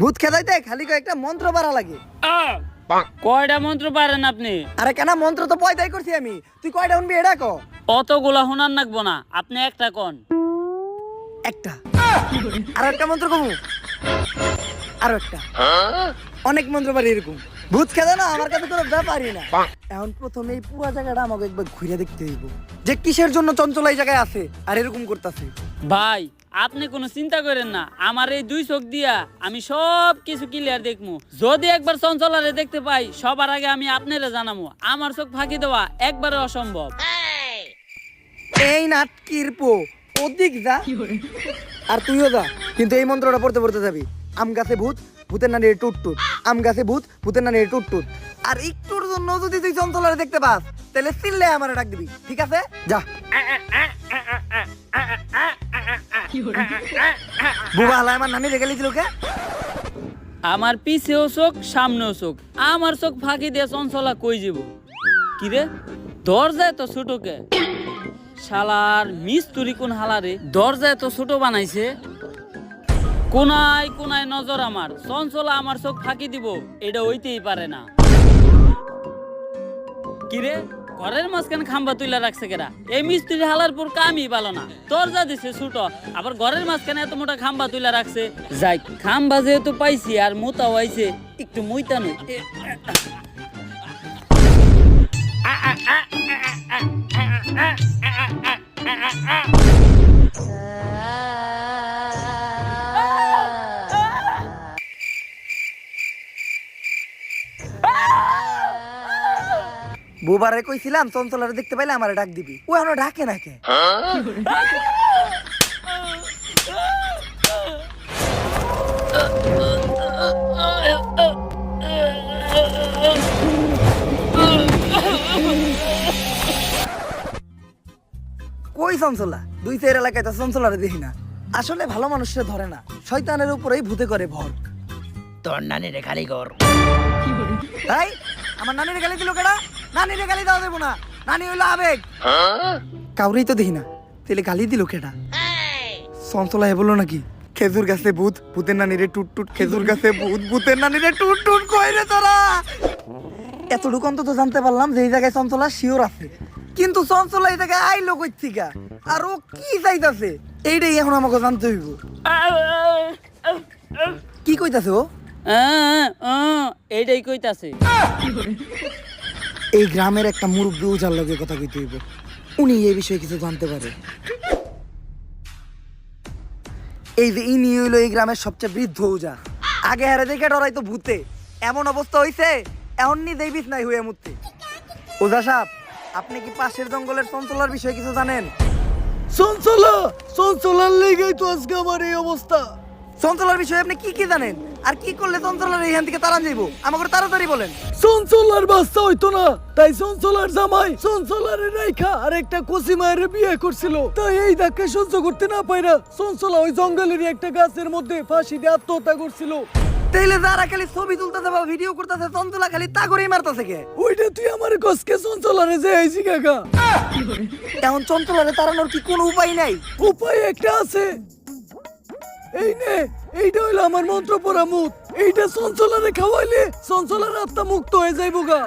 ভূত খেদাইতে খালি কয়েকটা মন্ত্র পারা লাগে। কয়টা মন্ত্র পারেন আপনি? আরে কেন মন্ত্র তো পয়দাই করছি আমি। তুই কয়টা শুনবি এটা ক? অতগুলা শোনার নাকবো না আপনি একটা কন। একটা। আর একটা মন্ত্র কমু? আরও একটা। অনেক মন্ত্র পারি এরকম। ভূত খেদা না আমার কাছে কোনো ব্যাপারই না। এখন প্রথমে এই পুরো জায়গাটা আমাকে একবার ঘুরে দেখতে হইব। যে কিসের জন্য চঞ্চল এই জায়গায় আছে আর এরকম করতেছে। ভাই আপনি কোনো চিন্তা করেন না আমার এই দুই চোখ দিয়া আমি সব কিছু ক্লিয়ার দেখমু যদি একবার চঞ্চলারে দেখতে পাই সবার আগে আমি আপনারে জানামু আমার চোখ ফাঁকি দেওয়া একবারে অসম্ভব এই নাটকির পো ওদিক যা আর তুইও যা কিন্তু এই মন্ত্রটা পড়তে পড়তে যাবি আম গাছে ভূত ভূতের নানি টুট টুট আম গাছে ভূত ভূতের নানি টুট টুট আর একটুর জন্য যদি তুই চঞ্চলারে দেখতে পাস তাহলে চিল্লে আমার ডাক দিবি ঠিক আছে যা বুবা আমার নানি রেখে লিছিল কে আমার পিছেও চোখ, সামনেও চোখ। আমার চোখ ফাঁকি দিয়ে চঞ্চলা কই যাব? কিরে দরজায় তো ছোটকে শালার মিস্তুরি কোন হালারে দরজায় তো ছোট বানাইছে। কোনায় কোনায় নজর আমার। চঞ্চলা আমার চোখ ফাঁকি দিব, এটা হইতেই পারে না। কিরে ঘরের মাঝখানে খাম্বা তুইলা রাখছে কেরা এই মিস্ত্রি হালার পর কামই ভালো না দরজা দিছে ছোট আবার ঘরের মাঝখানে এত মোটা খাম্বা তুইলা রাখছে যাই খাম্বা যেহেতু পাইছি আর মোতাও আইছে একটু মুইতা নেই বুবারে কইছিলাম চঞ্চলারে দেখতে পাইলে আমার ডাক দিবি। ও এখনও ডাকে না কে কই চঞ্চলা? দুই চার এলাকায় তো চঞ্চলারে দেখি না। আসলে ভালো মানুষরা ধরে না। শয়তানের উপরেই ভূতে করে ভর। তোর নানি রে খালি কর। তাই? আমার নানির গালি দিল কেডা? নানির গালি দেওয়া দেবো না। নানি হইল আবেগ। কাউরেই তো দেখি না। তাহলে গালি দিল কেডা? চঞ্চলা হে বলল নাকি খেজুর গাছে ভূত ভূতের নানিরে টুট টুট খেজুর গাছে ভূত ভূতের নানিরে টুট টুট কই রে তোরা? এতটুকু অন্তত জানতে পারলাম যে এই জায়গায় চঞ্চলা শিওর আছে। কিন্তু চঞ্চলা এই জায়গায় আইলো কই থিকা আর ও কি চাইতাছে? এইটাই এখন আমাকে জানতে হইব। কি কইতাছে ও? এইটাই কইতাছে। এই গ্রামের একটা মুরব্বী উজার লগে কথা কইতে হইব। উনি এই বিষয়ে কিছু জানতে পারে। এই যে ইনি হইল এই গ্রামের সবচেয়ে বৃদ্ধ উজা আগে হারে দেখে ডরাই তো ভূতে। এমন অবস্থা হইছে নিজেই বিষ নাই হয়ে মুততে ওজা সাহেব আপনি কি পাশের জঙ্গলের চঞ্চলার বিষয়ে কিছু জানেন? চঞ্চলা চঞ্চলার লেগেই তো আজকে আমার এই অবস্থা। চঞ্চলার বিষয়ে আপনি কি কি জানেন? আর কি করলে চঞ্চলার এইখান থেকে তাড়ান যাইবো? আমাকে তাড়াতাড়ি বলেন। চঞ্চলার বাচ্চা হইতো না তাই চঞ্চলার জামাই চঞ্চলারে রেখা আর একটা কচি মায়ের বিয়ে করছিল। তাই এই ধাক্কা সহ্য করতে না পাইরা চঞ্চলা ওই জঙ্গলেরই একটা গাছের মধ্যে ফাঁসি দিয়ে আত্মহত্যা করছিল। তাইলে যারা খালি ছবি তুলতেছে বা ভিডিও করতেছে চঞ্চলা খালি তা করেই মারতেছে কে? ওইটা তুই আমার কসকে চঞ্চলারে যে আইছি কাকা। এখন চঞ্চলারে তাড়ানোর কি কোনো উপায় নাই? উপায় একটা আছে এই নে এইটা হইল আমার মন্ত্র পড়া মুখ এইটা সঞ্চলারে খাওয়াইলে চঞ্চলার আত্মা মুক্ত হয়ে যাইব গা।